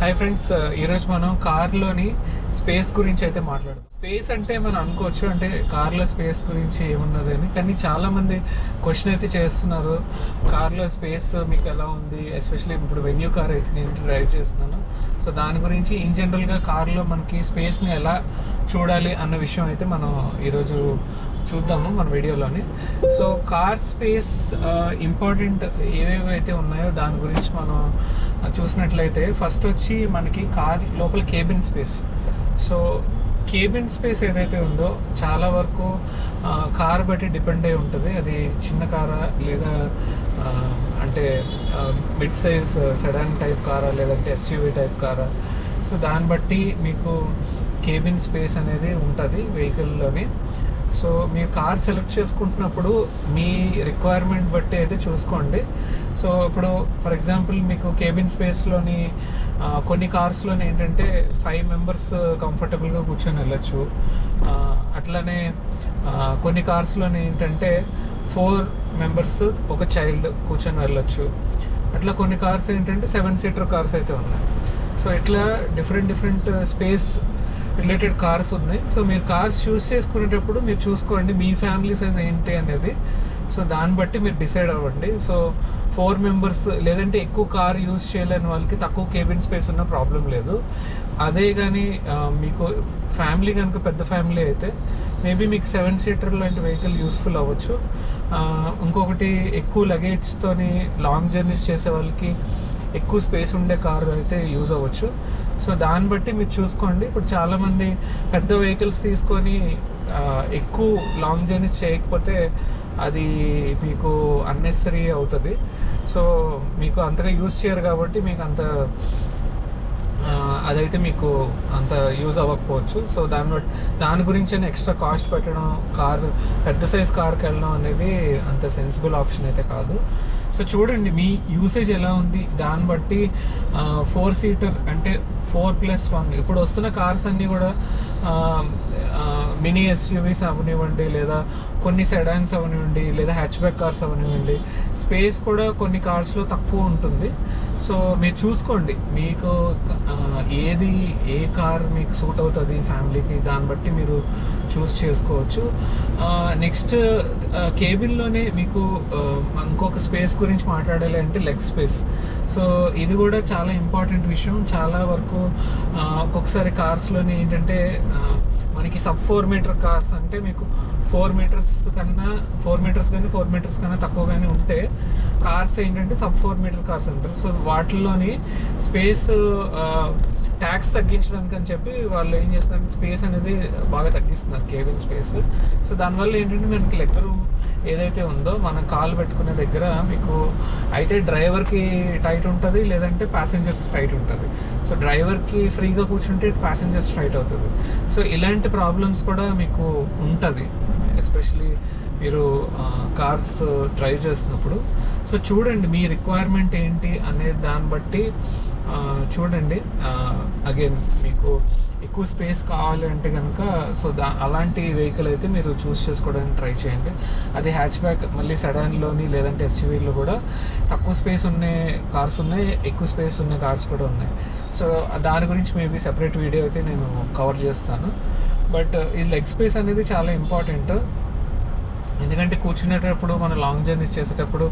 Hi friends uh, ఈరోజు మనం కార్లోని space గురించి అయితే మాట్లాడదాం. స్పేస్ అంటే మనం అనుకోవచ్చు అంటే కార్లో స్పేస్ గురించి ఏమున్నది అని. కానీ చాలామంది క్వశ్చన్ అయితే చేస్తున్నారు కార్లో స్పేస్ మీకు ఎలా ఉంది? ఎస్పెషల్లీ ఇప్పుడు వెన్యూ కార్ అయితే నేను డ్రైవ్ చేస్తున్నాను. సో దాని గురించి ఇన్ జనరల్గా కార్లో మనకి స్పేస్ని ఎలా చూడాలి అన్న విషయం అయితే మనం ఈరోజు చూద్దాము మన వీడియోలోని. సో కార్ స్పేస్ ఇంపార్టెంట్ ఏవేవి అయితే ఉన్నాయో దాని గురించి మనం చూసినట్లయితే ఫస్ట్ వచ్చి మనకి కార్ లోపల cabin space so cabin space ఏదైతే ఉందో చాలా వరకు కార్ బట్టి డిపెండ్ అయి ఉంటుంది. అది చిన్న కారా లేదా అంటే మిడ్ సైజ్ సెడాన్ టైప్ కారా లేదంటే ఎస్యూవీ టైప్ కారా. సో దాన్ని బట్టి మీకు కేబిన్ స్పేస్ అనేది ఉంటుంది వెహికల్లోని సో మీరు కార్ సెలెక్ట్ చేసుకుంటున్నప్పుడు మీ రిక్వైర్మెంట్ బట్టి అయితే చూసుకోండి. సో ఇప్పుడు ఫర్ ఎగ్జాంపుల్ మీకు కేబిన్ స్పేస్లోని కొన్ని కార్స్లోని ఏంటంటే ఫైవ్ మెంబర్స్ కంఫర్టబుల్గా కూర్చొని వెళ్ళొచ్చు. అట్లనే కొన్ని కార్స్లోని ఏంటంటే ఫోర్ మెంబర్స్ ఒక చైల్డ్ కూర్చొని వెళ్ళొచ్చు. అట్లా కొన్ని కార్స్ ఏంటంటే సెవెన్ సీటర్ కార్స్ అయితే ఉన్నాయి. సో ఇట్లా different different space related cars ఉన్నాయి. సో మీరు కార్స్ చూస్ చేసుకునేటప్పుడు మీరు చూసుకోండి మీ ఫ్యామిలీ సైజ్ ఏంటి అనేది. సో దాన్ని బట్టి మీరు డిసైడ్ అవ్వండి. సో ఫోర్ మెంబర్స్ లేదంటే ఎక్కువ కార్ యూజ్ చేయలేని వాళ్ళకి తక్కువ కేబిన్ స్పేస్ ఉన్న ప్రాబ్లం లేదు. అదే కానీ మీకు ఫ్యామిలీ కనుక పెద్ద ఫ్యామిలీ అయితే మేబీ మీకు సెవెన్ సీటర్ లాంటి వెహికల్ యూస్ఫుల్ అవ్వచ్చు. ఇంకొకటి ఎక్కువ లగేజ్తోని లాంగ్ జర్నీస్ చేసే వాళ్ళకి ఎక్కువ స్పేస్ ఉండే కారు అయితే యూజ్ అవ్వచ్చు. సో దాన్ని బట్టి మీరు చూసుకోండి. ఇప్పుడు చాలామంది పెద్ద వెహికల్స్ తీసుకొని ఎక్కువ లాంగ్ జర్నీస్ చేయకపోతే అది మీకు అన్నెసరీ అవుతుంది. సో మీకు అంతగా యూజ్ చేయరు కాబట్టి మీకు అంత అదైతే మీకు అంత యూజ్ అవ్వకపోవచ్చు. సో దాని బట్టి దాని గురించి ఎక్స్ట్రా కాస్ట్ పెట్టడం కార్ పెద్ద సైజ్ కార్కి వెళ్ళడం అనేది అంత సెన్సిబుల్ ఆప్షన్ అయితే కాదు. సో చూడండి మీ యూసేజ్ ఎలా ఉంది? దాన్ని బట్టి ఫోర్ సీటర్ అంటే ఫోర్ ప్లస్ వన్ ఇప్పుడు వస్తున్న కార్స్ అన్నీ కూడా మినీ ఎస్యూవీస్ అవనివ్వండి లేదా కొన్ని సెడాన్స్ అవనివ్వండి లేదా హ్యాచ్ బ్యాక్ కార్స్ అవనివ్వండి స్పేస్ కూడా కొన్ని కార్స్లో తక్కువ ఉంటుంది. సో మీరు చూసుకోండి మీకు ఏది ఏ కార్ మీకు సూట్ అవుతుంది ఫ్యామిలీకి దాన్ని బట్టి మీరు చూస్ చేసుకోవచ్చు. నెక్స్ట్ కేబిన్లోనే మీకు ఇంకొక స్పేస్ గురించి మాట్లాడాలి అంటే లెగ్ స్పేస్ సో ఇది కూడా చాలా ఇంపార్టెంట్ విషయం. చాలా వరకు ఒక్కొక్కసారి కార్స్లోనే ఏంటంటే మనకి సబ్ ఫోర్ మీటర్ కార్స్ అంటే మీకు ఫోర్ మీటర్స్ కన్నా ఫోర్ మీటర్స్ కానీ ఫోర్ మీటర్స్ కన్నా తక్కువగానే ఉంటే కార్స్ ఏంటంటే సబ్ ఫోర్ మీటర్ కార్స్ అంటారు. సో వాటిల్లోని స్పేస్ ట్యాక్స్ తగ్గించడానికి అని చెప్పి వాళ్ళు ఏం చేస్తున్నారు? స్పేస్ అనేది బాగా తగ్గిస్తున్నారు కేబిన్ స్పేస్ సో దానివల్ల ఏంటంటే మనకి లెగ్ రూమ్ ఏదైతే ఉందో మనం కాల్ పెట్టుకునే దగ్గర మీకు అయితే డ్రైవర్కి టైట్ ఉంటుంది లేదంటే ప్యాసింజర్స్ టైట్ ఉంటుంది. సో డ్రైవర్కి ఫ్రీగా కూర్చుంటే ప్యాసింజర్స్ టైట్ అవుతుంది. సో ఇలాంటి ప్రాబ్లమ్స్ కూడా మీకు ఉంటుంది. ఎస్పెషలీ మీరు కార్స్ డ్రైవ్ చేస్తున్నప్పుడు. సో చూడండి మీ రిక్వైర్మెంట్ ఏంటి అనే దాన్ని బట్టి చూడండి. అగైన్ మీకు ఎక్కువ స్పేస్ కావాలి అంటే కనుక సో దా అలాంటి వెహికల్ అయితే మీరు చూస్ చేసుకోవడానికి ట్రై చేయండి. అది హ్యాచ్ బ్యాక్ మళ్ళీ సెడాన్లోని లేదంటే ఎస్యూవీలో కూడా తక్కువ స్పేస్ ఉన్న కార్స్ ఉన్నాయి ఎక్కువ స్పేస్ ఉన్న కార్స్ కూడా ఉన్నాయి. సో దాని గురించి మేబీ సెపరేట్ వీడియో అయితే నేను కవర్ చేస్తాను. బట్ ఈ లెగ్ స్పేస్ అనేది చాలా ఇంపార్టెంట్. ఎందుకంటే కూర్చునేటప్పుడు మనం లాంగ్ జర్నీస్ చేసేటప్పుడు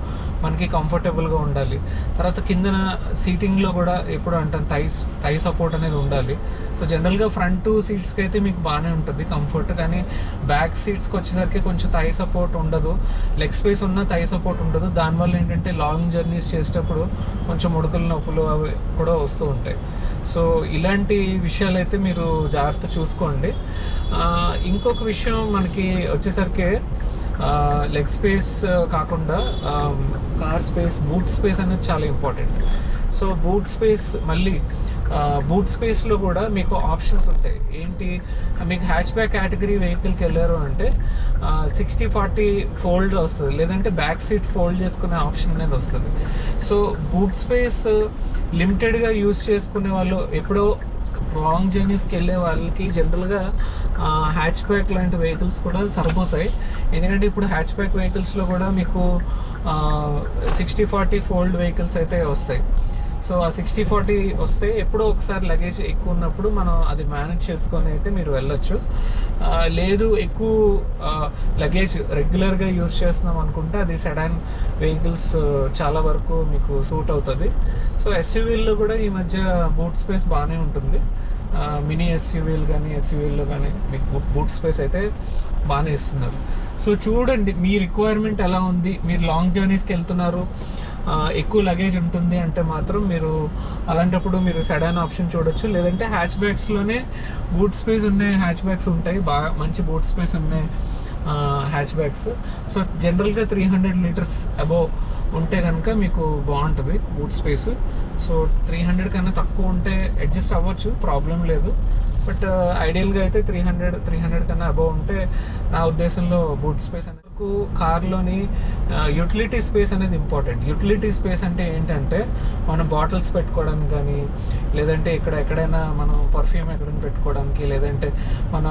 మనకి కంఫర్టబుల్గా ఉండాలి. తర్వాత కిందన సీటింగ్లో కూడా ఎప్పుడు అంటాను థైస్ థై సపోర్ట్ అనేది ఉండాలి. సో జనరల్గా ఫ్రంట్ సీట్స్కి అయితే మీకు బాగానే ఉంటుంది కంఫర్ట్ కానీ బ్యాక్ సీట్స్కి వచ్చేసరికి కొంచెం థై సపోర్ట్ ఉండదు. లెగ్ స్పేస్ ఉన్న థై సపోర్ట్ ఉండదు. దానివల్ల ఏంటంటే లాంగ్ జర్నీస్ చేసేటప్పుడు కొంచెం ముడకల నొప్పులు అవి కూడా వస్తూ ఉంటాయి. సో ఇలాంటి విషయాలు అయితే మీరు జాగ్రత్త చూసుకోండి. ఇంకొక విషయం మనకి వచ్చేసరికి లెగ్ స్పేస్ కాకుండా కార్ స్పేస్ బూట్ స్పేస్ అనేది చాలా ఇంపార్టెంట్ సో బూట్ స్పేస్ మళ్ళీ బూట్ స్పేస్లో కూడా మీకు ఆప్షన్స్ ఉంటాయి. ఏంటి? మీకు హ్యాచ్ బ్యాక్ కేటగిరీ వెహికల్కి వెళ్ళారు అంటే సిక్స్టీ ఫార్టీ ఫోల్డ్ వస్తుంది. లేదంటే బ్యాక్ సీట్ ఫోల్డ్ చేసుకునే ఆప్షన్ అనేది వస్తుంది. సో బూట్ స్పేస్ లిమిటెడ్గా యూస్ చేసుకునే వాళ్ళు ఎప్పుడో లాంగ్ జర్నీస్కి వెళ్ళే వాళ్ళకి జనరల్గా హ్యాచ్ బ్యాక్ లాంటి వెహికల్స్ కూడా సరిపోతాయి. ఎందుకంటే ఇప్పుడు హ్యాచ్ బ్యాక్ వెహికల్స్లో కూడా మీకు సిక్స్టీ ఫార్టీ ఫోల్డ్ వెహికల్స్ అయితే వస్తాయి. సో ఆ సిక్స్టీ ఫార్టీ వస్తే ఎప్పుడో ఒకసారి లగేజ్ ఎక్కువ ఉన్నప్పుడు మనం అది మేనేజ్ చేసుకొని అయితే మీరు వెళ్ళొచ్చు. లేదు ఎక్కువ లగేజ్ రెగ్యులర్గా యూజ్ చేస్తున్నాం అనుకుంటే అది సెడాన్ వెహికల్స్ చాలా వరకు మీకు సూట్ అవుతుంది. సో ఎస్యూవీల్లో కూడా ఈ మధ్య బూట్ స్పేస్ బాగానే ఉంటుంది. మినీ ఎస్యూవీలు కానీ ఎస్యూవీలు కానీ మీకు బూట్ స్పేస్ అయితే బాగానే ఇస్తున్నారు. సో చూడండి మీ రిక్వైర్మెంట్ ఎలా ఉంది? మీరు లాంగ్ జర్నీస్కి వెళ్తున్నారు ఎక్కువ లగేజ్ ఉంటుంది అంటే మాత్రం మీరు అలాంటప్పుడు మీరు సెడాన్ ఆప్షన్ చూడొచ్చు. లేదంటే హ్యాచ్ బ్యాగ్స్లోనే బూట్ స్పేస్ ఉన్న హ్యాచ్ బ్యాగ్స్ ఉంటాయి బాగా మంచి బూట్ స్పేస్ ఉన్నాయి. హ్యాచ్ బ్యాగ్స్ సో జనరల్గా త్రీ హండ్రెడ్ లీటర్స్ అబోవ్ ఉంటే కనుక మీకు బాగుంటుంది boot space so three hundred కన్నా తక్కువ ఉంటే అడ్జస్ట్ అవ్వచ్చు ప్రాబ్లం లేదు. బట్ ఐడియల్గా uh, అయితే త్రీ హండ్రెడ్ త్రీ హండ్రెడ్ కన్నా అబోవ్ ఉంటే నా ఉద్దేశంలో బూట్ స్పేస్ అనేది కార్లోని యూటిలిటీ స్పేస్ అనేది ఇంపార్టెంట్ యూటిలిటీ స్పేస్ అంటే ఏంటంటే మనం బాటిల్స్ పెట్టుకోవడానికి కానీ లేదంటే ఇక్కడ ఎక్కడైనా మనం పర్ఫ్యూమ్ ఎక్కడైనా పెట్టుకోవడానికి లేదంటే మన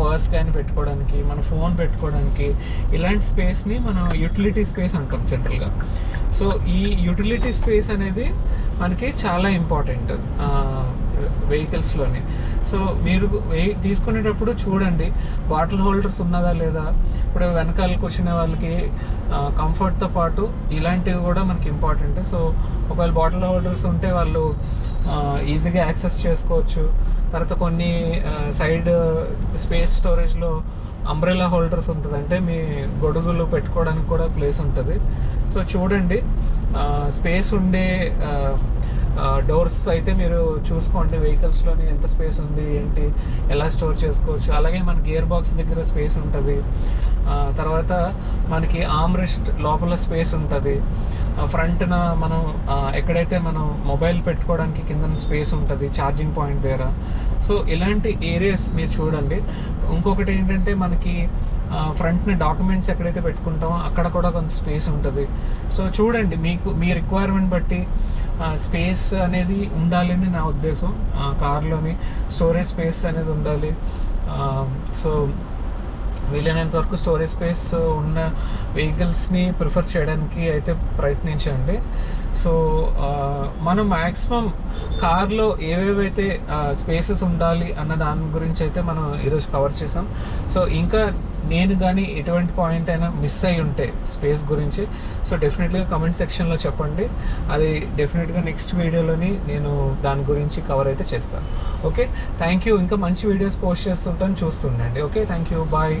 పర్స్ కానీ పెట్టుకోవడానికి మన ఫోన్ పెట్టుకోవడానికి ఇలాంటి స్పేస్ని మనం యూటిలిటీ స్పేస్ అంటాం జనరల్గా. సో ఈ యూటిలిటీ స్పేస్ అనేది మనకి చాలా ఇంపార్టెంట్ వెహికల్స్లోని. సో మీరు వెహి తీసుకునేటప్పుడు చూడండి బాటిల్ హోల్డర్స్ ఉన్నదా లేదా? ఇప్పుడు వెనకాల కూర్చునే వాళ్ళకి కంఫర్ట్తో పాటు ఇలాంటివి కూడా మనకి ఇంపార్టెంట్. సో ఒకవేళ బాటిల్ హోల్డర్స్ ఉంటే వాళ్ళు ఈజీగా యాక్సెస్ చేసుకోవచ్చు. తర్వాత కొన్ని సైడ్ స్పేస్ స్టోరేజ్లో అంబ్రెలా హోల్డర్స్ ఉంటుంది. అంటే మీ గొడుగులు పెట్టుకోవడానికి కూడా ప్లేస్ ఉంటుంది. సో చూడండి స్పేస్ ఉండే డోర్స్ అయితే మీరు చూసుకోండి. వెహికల్స్లోని ఎంత స్పేస్ ఉంది ఏంటి ఎలా స్టోర్ చేసుకోవచ్చు. అలాగే మన గియర్ బాక్స్ దగ్గర స్పేస్ ఉంటుంది. తర్వాత మనకి ఆమ్రిస్ట్ లోపల స్పేస్ ఉంటుంది. ఫ్రంట్న మనం ఎక్కడైతే మనం మొబైల్ పెట్టుకోవడానికి కింద స్పేస్ ఉంటుంది ఛార్జింగ్ పాయింట్ దగ్గర. సో ఇలాంటి ఏరియాస్ మీరు చూడండి. ఇంకొకటి ఏంటంటే మనకి ఫ్రంట్ని డాక్యుమెంట్స్ ఎక్కడైతే పెట్టుకుంటామో అక్కడ కూడా కొంత స్పేస్ ఉంటుంది. సో చూడండి మీకు మీ రిక్వైర్మెంట్ బట్టి స్పేస్ అనేది ఉండాలని నా ఉద్దేశం. కార్లోని స్టోరేజ్ స్పేస్ అనేది ఉండాలి. సో వీలైనంత వరకు స్టోరేజ్ స్పేస్ ఉన్న వెహికల్స్ని ప్రిఫర్ చేయడానికి అయితే ప్రయత్నించండి. సో మనం మ్యాక్సిమం కార్లో ఏవేవైతే స్పేసెస్ ఉండాలి అన్న దాని గురించి అయితే మనం ఈరోజు కవర్ చేసాం. సో ఇంకా నేను కానీ ఎటువంటి పాయింట్ అయినా మిస్ అయి ఉంటే స్పేస్ గురించి సో డెఫినెట్గా కమెంట్ సెక్షన్లో చెప్పండి. అది డెఫినెట్గా నెక్స్ట్ వీడియోలోని నేను దాని గురించి కవర్ అయితే చేస్తాను. ఓకే థ్యాంక్ యూ ఇంకా మంచి వీడియోస్ పోస్ట్ చేస్తుంటాను చూస్తుండండి. Okay thank you bye